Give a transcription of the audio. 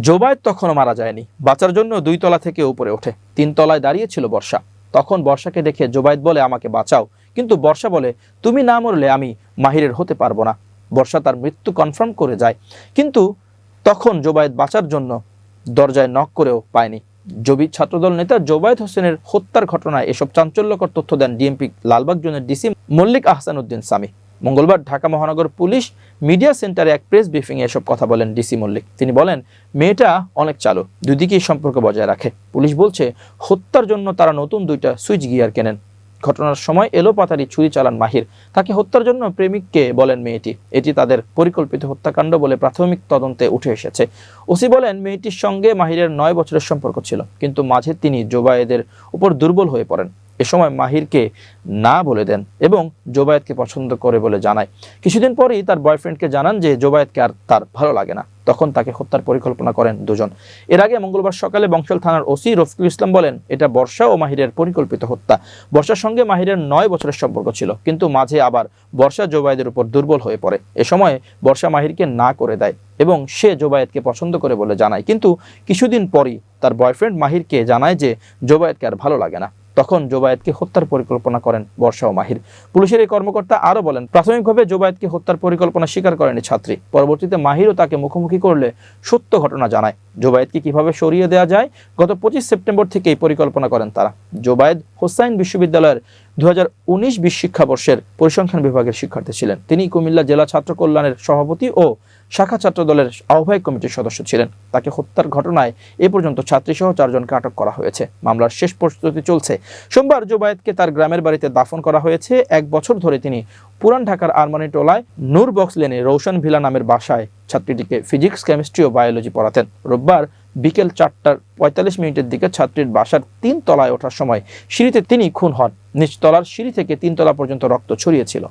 জোবায়েদ তখনও মারা যায়নি। বাঁচার জন্য দুই তলা থেকে উপরে ওঠে। তিন তলায় দাঁড়িয়েছিল বর্ষা। তখন বর্ষাকে দেখে জোবায়েদ বলে, আমাকে বাঁচাও। কিন্তু বর্ষা বলে, তুমি না মরলে আমি মাহিরের হতে পারব না। বর্ষা তার মৃত্যু কনফার্ম করে যায়। কিন্তু তখন জোবায়েদ বাঁচার জন্য দরজায় নক করেও পায়নি। জবি ছাত্রদল নেতা জোবায়েদ হোসেনের হত্যার ঘটনায় এসব চাঞ্চল্যকর তথ্য দেন ডিএমপি লালবাগ জোনের ডিসি মল্লিক আহসান উদ্দিন সামি। মঙ্গলবার ঢাকা মহানগর পুলিশ মিডিয়া সেন্টারে এক প্রেস ব্রিফিংয়ে এসব কথা বলেন ডিসি মল্লিক। তিনি বলেন, মেয়েটা অনেক চালু, দুদিকেই সম্পর্ক বজায় রাখে। পুলিশ বলছে, হত্যার জন্য তারা নতুন দুইটা সুইচ গিয়ার কেনেন। ঘটনার সময় এলো পাতারি ছুরি চালান মাহির। তাকে হত্যার জন্য প্রেমিককে বলেন মেয়েটি। এটি তাদের পরিকল্পিত হত্যাকাণ্ড বলে প্রাথমিক তদন্তে উঠে এসেছে। ওসি বলেন, মেয়েটির সঙ্গে মাহিরের নয় বছরের সম্পর্ক ছিল, কিন্তু মাঝে তিনি জোবায়েদের উপর দুর্বল হয়ে পড়েন। এ সময় মাহিরকে না বলে দেন এবং জোবায়েদকে পছন্দ করে বলে জানায়। কিছুদিন পরেই তার বয়ফ্রেন্ডকে জানান যে জোবায়েদকে আর তার ভালো লাগে না। তখন তাকে হত্যার পরিকল্পনা করেন দুজন। এর আগে মঙ্গলবার সকালে বংশাল থানার ওসি রফিকুল ইসলাম বলেন, এটা বর্ষা ও মাহিরের পরিকল্পিত হত্যা। বর্ষার সঙ্গে মাহিরের নয় বছরের সম্পর্ক ছিল, কিন্তু মাঝে আবার বর্ষা জোবায়েদের উপর দুর্বল হয়ে পড়ে। এ সময় বর্ষা মাহিরকে না করে দেয় এবং সে জোবায়েদকে পছন্দ করে বলে জানায়। কিন্তু কিছুদিন পরই তার বয়ফ্রেন্ড মাহিরকে জানায় যে জোবায়েদকে আর ভালো লাগে না। তখন জোবায়েদকে হত্যার পরিকল্পনা করেন বর্ষা ও মাহির। পুলিশের এই কর্মকর্তা আরও বলেন, প্রাথমিকভাবে জোবায়েদকে হত্যার পরিকল্পনা স্বীকার করেনি ছাত্রী। পরবর্তীতে মাহিরও তাকে মুখোমুখি করলে সত্য ঘটনা জানায়। জোবায়েদকে কীভাবে সরিয়ে দেওয়া যায়? গত পঁচিশ সেপ্টেম্বর থেকেই পরিকল্পনা করেন তারা। জোবায়েদ হোসাইন বিশ্ববিদ্যালয়ের দু হাজার উনিশ বিশ শিক্ষাবর্ষের পরিসংখ্যান বিভাগের শিক্ষার্থী ছিলেন। তিনি কুমিল্লা জেলা ছাত্র কল্যাণের সভাপতি ও শাখা ছাত্র দলের আহ্বায়ক কমিটির সদস্য ছিলেন। তাকে হত্যার ঘটনায় এ পর্যন্ত ছাত্রীসহ চারজনকে আটক করা হয়েছে। মামলার শেষ প্রস্তুতি চলছে। সোমবার জোবায়েদকে তার গ্রামের বাড়িতে দাফন করা হয়েছে। এক বছর ধরে তিনি পুরান ঢাকার আরমানি টোলায় নূর বক্স লেনে রৌশন ভিলা নামের বাসায় ছাত্রীটিকে ফিজিক্স, কেমিস্ট্রি ও বায়োলজি পড়াতেন। রোববার বিকেল চারটার পঁয়তাল্লিশ মিনিটের দিকে ছাত্রীর বাসার তিন তলায় ওঠার সময় সিঁড়িতে তিনি খুন হন। নিচতলার সিঁড়ি থেকে তিন তলা পর্যন্ত রক্ত ছড়িয়েছিল।